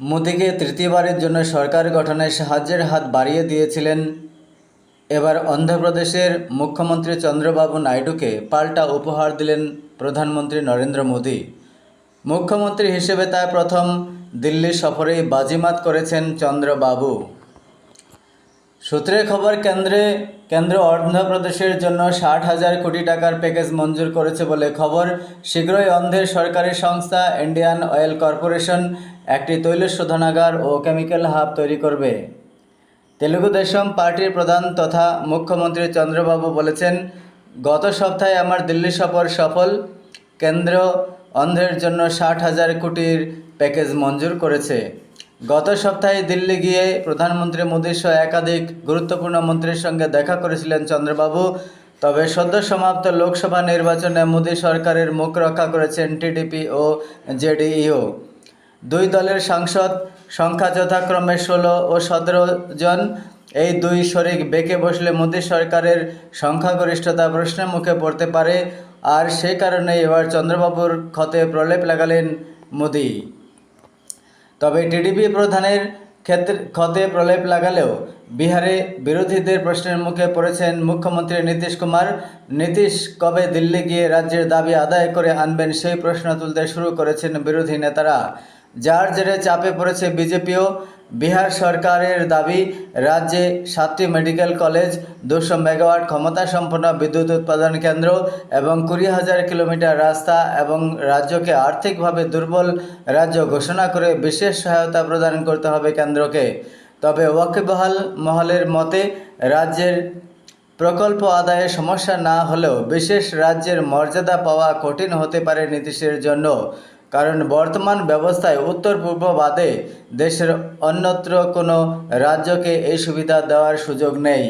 মোদিকে তৃতীয়বারের জন্য সরকার গঠনে সাহায্যের হাত বাড়িয়ে দিয়েছিলেন। এবার অন্ধ্রপ্রদেশের মুখ্যমন্ত্রী চন্দ্রবাবু নাইডুকে পাল্টা উপহার দিলেন প্রধানমন্ত্রী নরেন্দ্র মোদী। মুখ্যমন্ত্রী হিসেবে তার প্রথম দিল্লি সফরেই বাজিমাত করেছেন চন্দ্রবাবু। সূত্রের খবর, কেন্দ্রে, কেন্দ্র অন্ধ্রপ্রদেশের জন্য ষাট হাজার কোটি টাকার প্যাকেজ মঞ্জুর করেছে বলে খবর। শীঘ্রই অন্ধ্রের সরকারি সংস্থা ইন্ডিয়ান অয়েল কর্পোরেশন একটি তৈল শোধনাগার ও কেমিক্যাল হাব তৈরি করবে। তেলুগু দেশম পার্টির প্রধান তথা মুখ্যমন্ত্রী চন্দ্রবাবু বলেছেন, গত সপ্তাহে আমার দিল্লি সফর সফল। কেন্দ্র অন্ধ্রের জন্য ষাট হাজার কোটির প্যাকেজ মঞ্জুর করেছে। গত সপ্তাহে দিল্লি গিয়ে প্রধানমন্ত্রী মোদীর সহ একাধিক গুরুত্বপূর্ণ মন্ত্রীর সঙ্গে দেখা করেছিলেন চন্দ্রবাবু। তবে সদ্য সমাপ্ত লোকসভা নির্বাচনে মোদী সরকারের মুখ রক্ষা করেছেন টিডিপি ও জেডিইউ। দুই দলের সাংসদ সংখ্যা যথাক্রমে ষোলো ও সতেরো জন। এই দুই শরিক বেঁকে বসলে মোদী সরকারের সংখ্যাগরিষ্ঠতা প্রশ্নের মুখে পড়তে পারে। আর সে কারণে এবার চন্দ্রবাবুর ক্ষতে প্রলেপ লাগালেন মোদী। তবে টিডিপি প্রধানের ক্ষেত্রে ক্ষতে প্রলেপ লাগালেও বিহারে বিরোধীদের প্রশ্নের মুখে পড়েছেন মুখ্যমন্ত্রী নীতিশ কুমার। নীতিশ কবে দিল্লি গিয়ে রাজ্যের দাবি আদায় করে আনবেন সেই প্রশ্ন তুলতে শুরু করেছেন বিরোধী নেতারা। যার জেরে চাপে পড়েছে বিজেপিও। বিহার সরকারের দাবি, রাজ্যে সাতটি মেডিকেল কলেজ, দুশো মেগাওয়াট ক্ষমতা সম্পন্ন বিদ্যুৎ উৎপাদন কেন্দ্র এবং কুড়ি হাজার কিলোমিটার রাস্তা এবং রাজ্যকে আর্থিকভাবে দুর্বল রাজ্য ঘোষণা করে বিশেষ সহায়তা প্রদান করতে হবে কেন্দ্রকে। তবে ওয়াকিবহাল মহলের মতে, রাজ্যের প্রকল্প আদায়ে সমস্যা না হলেও বিশেষ রাজ্যের মর্যাদা পাওয়া কঠিন হতে পারে নীতিশের জন্য। কারণ বর্তমান ব্যবস্থায় উত্তর পূর্ব বাদে দেশের অন্যত্র কোনো রাজ্যকে এই সুবিধা দেওয়ার সুযোগ নেই।